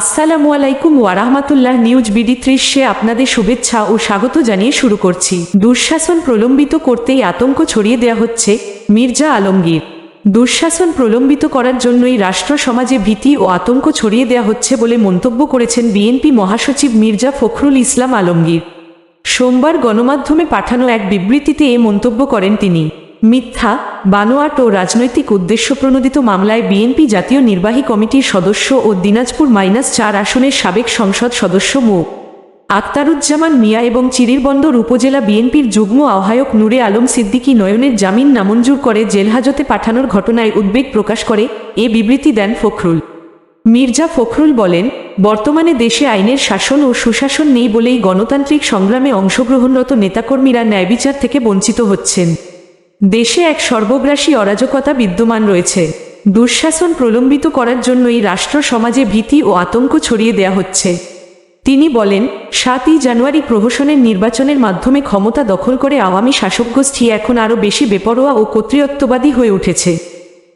আসসালামু আলাইকুম ওয়ারাহমাতুল্লাহ news BD ত্রিশে আপনাদের শুভেচ্ছা ও স্বাগত জানিয়ে শুরু করছি। দুঃশাসন প্রলম্বিত করতেই আতঙ্ক ছড়িয়ে দেয়া হচ্ছে মির্জা আলমগীর। দুঃশাসন প্রলম্বিত করার জন্যই রাষ্ট্র সমাজে ভীতি ও আতঙ্ক ছড়িয়ে দেয়া হচ্ছে বলে মন্তব্য করেছেন বিএনপি মহাসচিব মির্জা ফখরুল ইসলাম আলমগীর। সোমবার গণমাধ্যমে পাঠানো এক বিবৃতিতে এ মন্তব্য করেন তিনি। মিথ্যা, বানোয়াট ও রাজনৈতিক উদ্দেশ্যপ্রণোদিত মামলায় বিএনপি জাতীয় নির্বাহী কমিটির সদস্য ও দিনাজপুর মাইনাস চার আসনের সাবেক সংসদ সদস্য মো. আক্তারুজ্জামান মিয়া এবং চিরিরবন্দর উপজেলা বিএনপির যুগ্ম আহ্বায়ক নূরে আলম সিদ্দিকী নয়নের জামিন নামঞ্জুর করে জেলহাজতে পাঠানোর ঘটনায় উদ্বেগ প্রকাশ করে এ বিবৃতি দেন ফখরুল। মির্জা ফখরুল বলেন, বর্তমানে দেশে আইনের শাসন ও সুশাসন নেই বলেই গণতান্ত্রিক সংগ্রামে অংশগ্রহণরত নেতাকর্মীরা ন্যায়বিচার থেকে বঞ্চিত হচ্ছেন। দেশে এক সর্বগ্রাসী অরাজকতা বিদ্যমান রয়েছে। দুঃশাসন প্রলম্বিত করার জন্যই রাষ্ট্র সমাজে ভীতি ও আতঙ্ক ছড়িয়ে দেয়া হচ্ছে। তিনি বলেন, সাতই জানুয়ারি প্রহসনের নির্বাচনের মাধ্যমে ক্ষমতা দখল করে আওয়ামী শাসকগোষ্ঠী এখন আরও বেশি বেপরোয়া ও কর্তৃত্ববাদী হয়ে উঠেছে।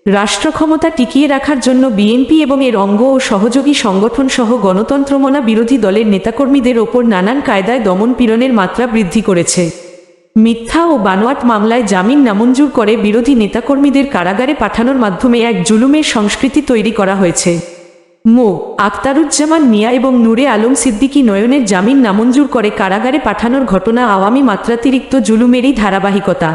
রাষ্ট্র ক্ষমতা টিকিয়ে রাখার জন্য বিএনপি এবং এর অঙ্গ ও সহযোগী সংগঠন সহ গণতন্ত্রমনা বিরোধী দলের নেতাকর্মীদের ওপর নানান কায়দায় দমন পীড়নের মাত্রা বৃদ্ধি করেছে। মিথ্যা ও বানোয়াট মামলায় জামিন নামঞ্জুর করে বিরোধী নেতাকর্মীদের কারাগারে পাঠানোর মাধ্যমে এক জুলুমের সংস্কৃতি তৈরি করা হয়েছে। মো. আখতারুজ্জামান মিয়া এবং নূরে আলম সিদ্দিকি নয়নের জামিন নামঞ্জুর করে কারাগারে পাঠানোর ঘটনা আওয়ামী মাত্রাতিরিক্ত জুলুমেরই ধারাবাহিকতা।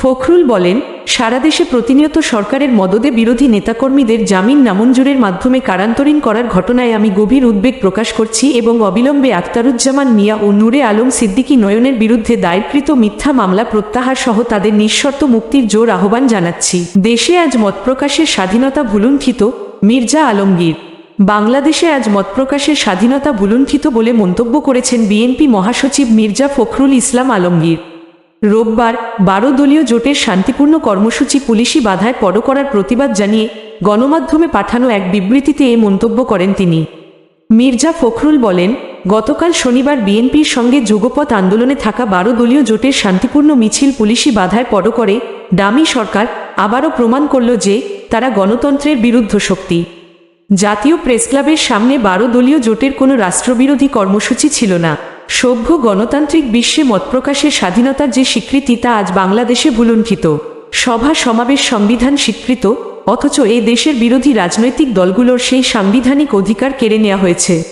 ফখরুল বলেন, সারা দেশে প্রতিনিয়ত সরকারের মদদে বিরোধী নেতাকর্মীদের জামিন নামঞ্জুরের মাধ্যমে কারান্তরীণ করার ঘটনায় আমি গভীর উদ্বেগ প্রকাশ করছি এবং অবিলম্বে আখতারুজ্জামান মিয়া ও নূরে আলম সিদ্দিকী নয়নের বিরুদ্ধে দায়েরকৃত মিথ্যা মামলা প্রত্যাহার সহ তাদের নিঃশর্ত মুক্তির জোর আহ্বান জানাচ্ছি। দেশে আজ মত প্রকাশের স্বাধীনতা ভুলুণ্ঠিত মির্জা আলমগীর। বাংলাদেশে আজ মত প্রকাশের স্বাধীনতা ভুলুণ্ঠিত বলে মন্তব্য করেছেন বিএনপি মহাসচিব মির্জা ফখরুল ইসলাম আলমগীর। রোববার বারো দলীয় জোটের শান্তিপূর্ণ কর্মসূচি পুলিশি বাধায় পড় করার প্রতিবাদ জানিয়ে গণমাধ্যমে পাঠানো এক বিবৃতিতে এ মন্তব্য করেন তিনি। মির্জা ফখরুল বলেন, গতকাল শনিবার বিএনপির সঙ্গে যুগপথ আন্দোলনে থাকা বারো দলীয় জোটের শান্তিপূর্ণ মিছিল পুলিশি বাধায় পড় করে ডামি সরকার আবারও প্রমাণ করল যে তারা গণতন্ত্রের বিরুদ্ধ শক্তি। জাতীয় প্রেসক্লাবের সামনে বারো দলীয় জোটের কোনো রাষ্ট্রবিরোধী কর্মসূচি ছিল না। সভ্য গণতান্ত্রিক বিশ্বে মতপ্রকাশের স্বাধীনতার যে স্বীকৃতি তা আজ বাংলাদেশে ভুলুণ্ঠিত। সভা, সমাবেশ, সংবিধান স্বীকৃত, অথচ এ দেশের বিরোধী রাজনৈতিক দলগুলোর সেই সাংবিধানিক অধিকার কেড়ে নেওয়া হয়েছে।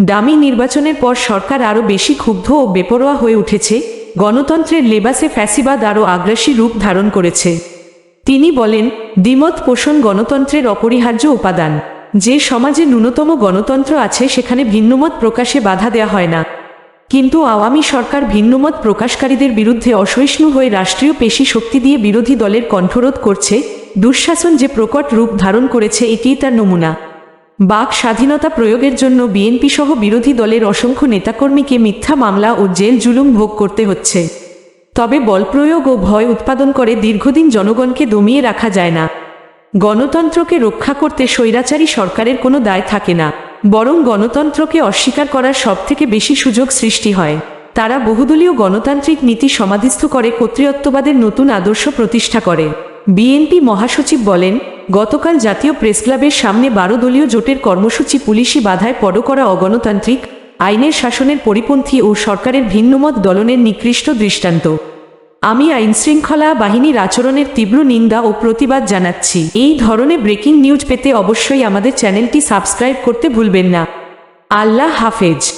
দামি নির্বাচনের পর সরকার আরও বেশি ক্ষুব্ধ ও বেপরোয়া হয়ে উঠেছে, গণতন্ত্রের লেবাসে ফ্যাসিবাদ আরও আগ্রাসী রূপ ধারণ করেছে। তিনি বলেন, দ্বিমত পোষণ গণতন্ত্রের অপরিহার্য উপাদান। যে সমাজে ন্যূনতম গণতন্ত্র আছে সেখানে ভিন্নমত প্রকাশে বাধা দেয়া হয় না। কিন্তু আওয়ামী সরকার ভিন্নমত প্রকাশকারীদের বিরুদ্ধে অসহিষ্ণু হয়ে রাষ্ট্রীয় পেশি শক্তি দিয়ে বিরোধী দলের কণ্ঠরোধ করছে, দুঃশাসন যে প্রকট রূপ ধারণ করেছে এটিই তার নমুনা। বাক স্বাধীনতা প্রয়োগের জন্য বিএনপি সহ বিরোধী দলের অসংখ্য নেতাকর্মীকে মিথ্যা মামলা ও জেল জুলুম ভোগ করতে হচ্ছে। তবে বল প্রয়োগ ও ভয় উৎপাদন করে দীর্ঘদিন জনগণকে দমিয়ে রাখা যায় না। গণতন্ত্রকে রক্ষা করতে স্বৈরাচারী সরকারের কোনো দায় থাকে না। বরং গণতন্ত্রকে অস্বীকার করার সবথেকে বেশি সুযোগ সৃষ্টি হয়। তারা বহুদলীয় গণতান্ত্রিক নীতি সমাধিস্থ করে কর্তৃত্ববাদের নতুন আদর্শ প্রতিষ্ঠা করে। বিএনপি মহাসচিব বলেন, গতকাল জাতীয় প্রেসক্লাবের সামনে বারো দলীয় জোটের কর্মসূচি পুলিশি বাধায় পড করা অগণতান্ত্রিক আইনের শাসনের পরিপন্থী ও সরকারের ভিন্নমত দলনের নিকৃষ্ট দৃষ্টান্ত। আমি আইনশৃঙ্খলা বাহিনীর আচরণের তীব্র নিন্দা ও প্রতিবাদ জানাচ্ছি। এই ধরনের ব্রেকিং নিউজ পেতে অবশ্যই আমাদের চ্যানেলটি সাবস্ক্রাইব করতে ভুলবেন না। আল্লাহ হাফেজ।